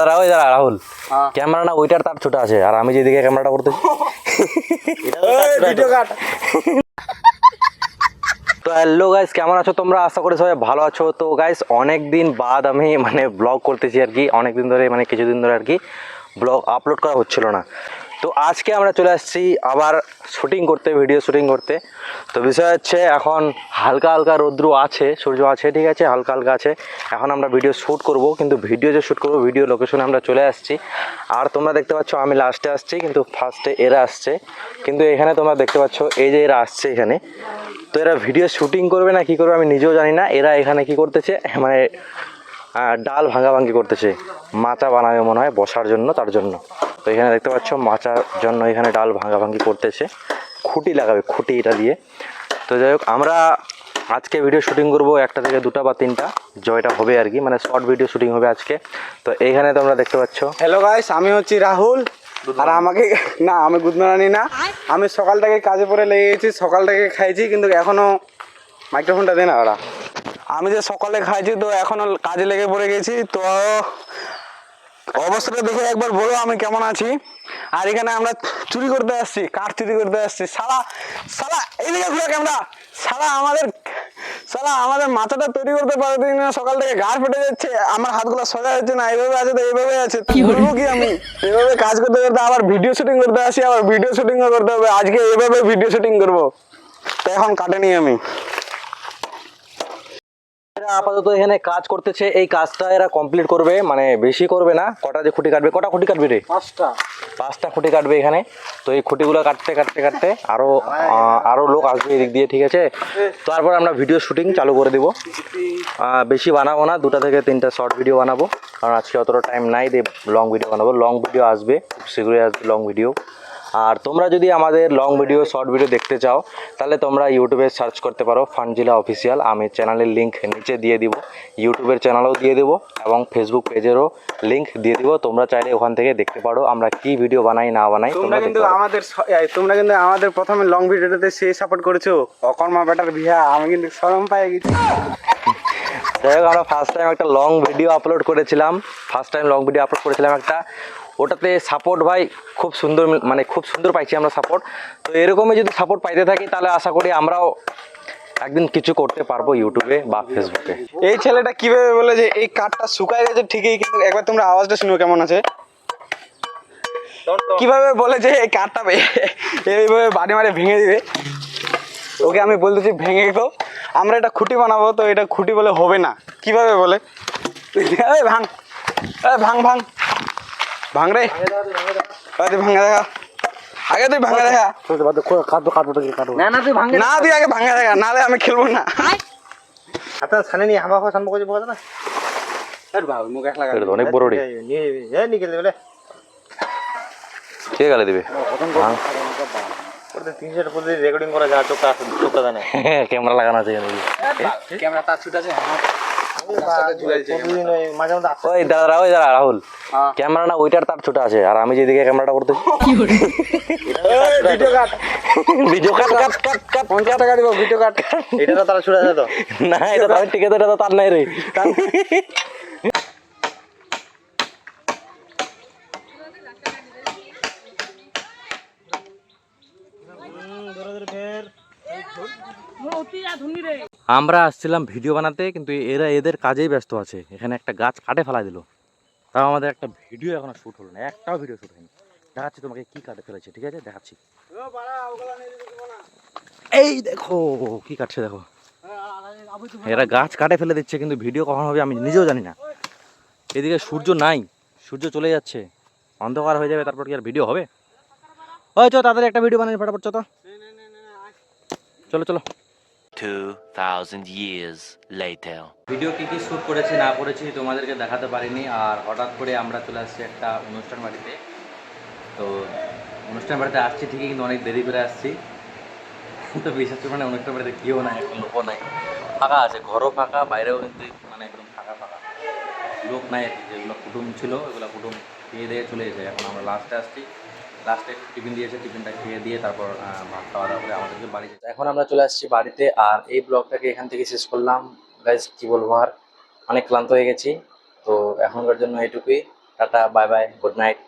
রাহুল। হ্যাঁ। ক্যামেরা না ওইটার তার ছোট আছে। আর আমি যেদিকে ক্যামেরাটা করতে তো হ্যালো গাইস কেমন আছো তোমরা? আশা করি সবাই ভালো আছো। তো গাইস অনেক দিন বাদ আমি মানে ব্লগ করতেছি আর কি। অনেক দিন ধরে মানে কিছুদিন ধরে আর কি ব্লগ আপলোড করা হচ্ছিল না। তো আজকে আমরা চলে আসছি আবার শুটিং করতে ভিডিও শুটিং করতে। তো বিষয় হচ্ছে এখন হালকা হালকা রৌদ্র আছে, সূর্য আছে, ঠিক আছে, হালকা হালকা আছে। এখন আমরা ভিডিও শ্যুট করব, কিন্তু ভিডিও যে শ্যুট করব ভিডিও লোকেশনে আমরা চলে আসছি। আর তোমরা দেখতে পাচ্ছ, আমি লাস্টে আসছি, কিন্তু ফার্স্টে এরা আসছে। কিন্তু এখানে তোমরা দেখতে পাচ্ছ, এই যে এরা আসছে এখানে। তো এরা ভিডিও শ্যুটিং করবে না কি করবে আমি নিজেও জানি না। এরা এখানে কি করতেছে মানে ডাল ভাঙাভাঙি করতেছে। মাচা বানাবে মনে হয় বসার জন্য, তার জন্য। তো এখানে দেখতে পাচ্ছ মাচার জন্য এখানে ডাল ভাঙাভাঙি করতেছে। খুঁটি লাগাবে খুঁটি এটা দিয়ে। তো যাই হোক আমরা আজকে ভিডিও শুটিং করব একটা থেকে দুটা বা তিনটা জয়টা হবে আর কি। মানে শর্ট ভিডিও শুটিং হবে আজকে। তো এইখানে তোমরা দেখতে পাচ্ছ। হ্যালো গাইস আমি হচ্ছি রাহুল। আর আমাকে না আমি গুদমারানি না। আমি সকালটাকে কাজে পরে লেগে গেছি সকালটাকে খাইছি কিন্তু এখনও মাইক্রোফোনটা দে না ওরা আমি যে সকালে খাইছি তো এখনও কাজে লেগে পড়ে গেছি তো অবস্থাটা দেখে একবার বলো আমি কেমন আছি। আর এখানে আমরা চুরি করতে আসছি কাঠ চুরি করতে আসছি? সালা সালা এইদিকে ঘুরে ক্যামেরা সালা আমাদের সালা আমাদের মাথাটা তৈরি করতে পারছি না সকাল থেকে গাড় ফেটে যাচ্ছে আমার হাতগুলো সোজা হচ্ছে না এইভাবে আছে তো এইভাবে আছে বলব কি আমি? এইভাবে কাজ করতে করতে আবার ভিডিও শুটিং করতে আসি আবার ভিডিও শুটিংও করতে হবে আজকে এইভাবে ভিডিও শুটিং করব। তো এখন কাটেনি আমি। এরা আপাতত এখানে কাজ করতেছে এই কাজটা এরা কমপ্লিট করবে মানে বেশি করবে না। কটা যে খুঁটি কাটবে কটা খুঁটি কাটবে রে? পাঁচটা। পাঁচটা খুঁটি কাটবে এখানে। তো এই খুঁটিগুলো কাটতে কাটতে কাটতে আরও আরও লোক আসবে এদিক দিয়ে ঠিক আছে? তারপর আমরা ভিডিও শুটিং চালু করে দেবো। বেশি বানাবো না দুটা থেকে তিনটা শর্ট ভিডিও বানাবো। কারণ আজকে অতটা টাইম নাই দিয়ে লং ভিডিও বানাবো। লং ভিডিও আসবে খুব শীঘ্রই আসবে লং ভিডিও আর তোমরা যদি আমাদের লং ভিডিও শর্ট ভিডিও দেখতে চাও তাহলে তোমরা ইউটিউবে সার্চ করতে পারো ফানজিলা অফিসিয়াল আমি চ্যানেলের লিঙ্ক নিচে দিয়ে দিব ইউটিউবের চ্যানেলও দিয়ে দেবো এবং ফেসবুক পেজেরও লিঙ্ক দিয়ে দিব। তোমরা চাইলে ওখান থেকে দেখতে পারো আমরা কি ভিডিও বানাই না বানাই তোমরা কিন্তু আমাদের তোমরা কিন্তু আমাদের প্রথমে লং ভিডিওটাতে সে সাপোর্ট করেছ। অকর্মা বেটার বিহা আমি কিন্তু শরম পাই গেছি। যাই হোক আমরা ফার্স্ট টাইম একটা লং ভিডিও আপলোড করেছিলাম। First time long video upload করেছিলাম একটা ওটাতে সাপোর্ট ভাই খুব সুন্দর মানে খুব সুন্দর পাইছি আমরা সাপোর্ট তো এরকমই যদি সাপোর্ট পাইতে থাকি, তাহলে আশা করি আমরাও একদিন কিছু করতে পারব ইউটিউবে বা ফেসবুকে এই ছেলেটা কীভাবে বলে যে, এই কাঠটা শুকায় গেছে ঠিকই, কিন্তু একবার তোমরা আওয়াজটা শুনো কেমন আছে? কীভাবে বলে যে, এই কাঠটা এইভাবে বাড়ি মারে ভেঙে দিবে? ওকে আমি বলতেছি ভেঙে তো আমরা এটা খুঁটি বানাবো, তো এটা খুঁটি বলে হবে না। কীভাবে বলে? এই ভাঙ এই ভাঙ রে। তুই ভাঙা দেখা। আগে তুই ভাঙা দেখা। না না তুই ভাঙে না তুই আগে ভাঙা দেখা। নাহলে আমি খেলব না। হাতে ছানে নিয়ে হামা খাওয়া সানবো করে না বাবু মুখ এক লাগা অনেক বড় রে। এ নিকেল বলে কে গালে দিবে? তিনশো প্রতিদিন রেকর্ডিং করা যা চোখটা আছে চোখটা জানে। ক্যামেরা লাগানো আছে ক্যামেরা তার ছুট আছে ওই দাদা ওই দাদা রাহুল। হ্যাঁ। ক্যামেরা না ওইটার তার ছোট আছে। আর আমি যেদিকে ক্যামেরাটা করতেছি ভিডিও কাট। ভিডিও কাট কাট কাট কাট পঞ্চাশ টাকা দিব ভিডিও কাট। এটা তো তারা ছুটে আছে তো। না এটা তার ঠিক এটা তো তার নাই রে। আমরা আসছিলাম ভিডিও বানাতে, কিন্তু এরা এদের কাজেই ব্যস্ত আছে। এখানে একটা গাছ কাটে ফেলা দিল। তাও আমাদের একটা ভিডিও এখনও শ্যুট হলো না, একটাও ভিডিও শ্যুট হয়নি। দেখাচ্ছি তোমাকে কি কাটে ফেলেছে, ঠিক আছে? দেখাচ্ছি। এই দেখো, কি কাটছে দেখো। এরা গাছ কাটে ফেলে দিচ্ছে, কিন্তু ভিডিও কখন হবে আমি নিজেও জানি না। এদিকে সূর্য নাই, সূর্য চলে যাচ্ছে। অন্ধকার হয়ে যাবে, তারপর কি আর ভিডিও হবে? ওই চো, তাড়াতাড়ি একটা ভিডিও বানিয়ে ফটাফট চো তো। চলো চলো। 2,000 years later. ভিডিও কি কি শ্যুট করেছি না করেছি তোমাদেরকে দেখাতে পারিনি আর হঠাৎ করে আমরা চলে আসছি একটা অনুষ্ঠান বাড়িতে। তো অনুষ্ঠান বাড়িতে আসছি ঠিকই কিন্তু অনেক দেরি করে আসছি। তো বিশেষ করে মানে অনুষ্ঠান বাড়িতে কেউ নাই এখন লোকও নাই। ফাঁকা আছে ঘরও ফাঁকা বাইরেও কিন্তু মানে একদম ফাঁকা ফাঁকা। লোক নাই যেগুলো কুটুম ছিল ওগুলো কুটুম খেয়ে দিয়ে চলে এসে এখন আমরা লাস্টে আসছি। লাস্টে টিফিন দিয়েছে টিফিনটা খেয়ে দিয়ে তারপর ভাত খাওয়া দাওয়া করে আমাদেরকে বাড়ি যেতে এখন আমরা চলে আসছি বাড়িতে আর এই ব্লগটাকে এখান থেকে শেষ করলাম। গাইজ কি বলব আর? অনেক ক্লান্ত হয়ে গেছি। তো এখনকার জন্য এটুকুই। Tata bye bye good night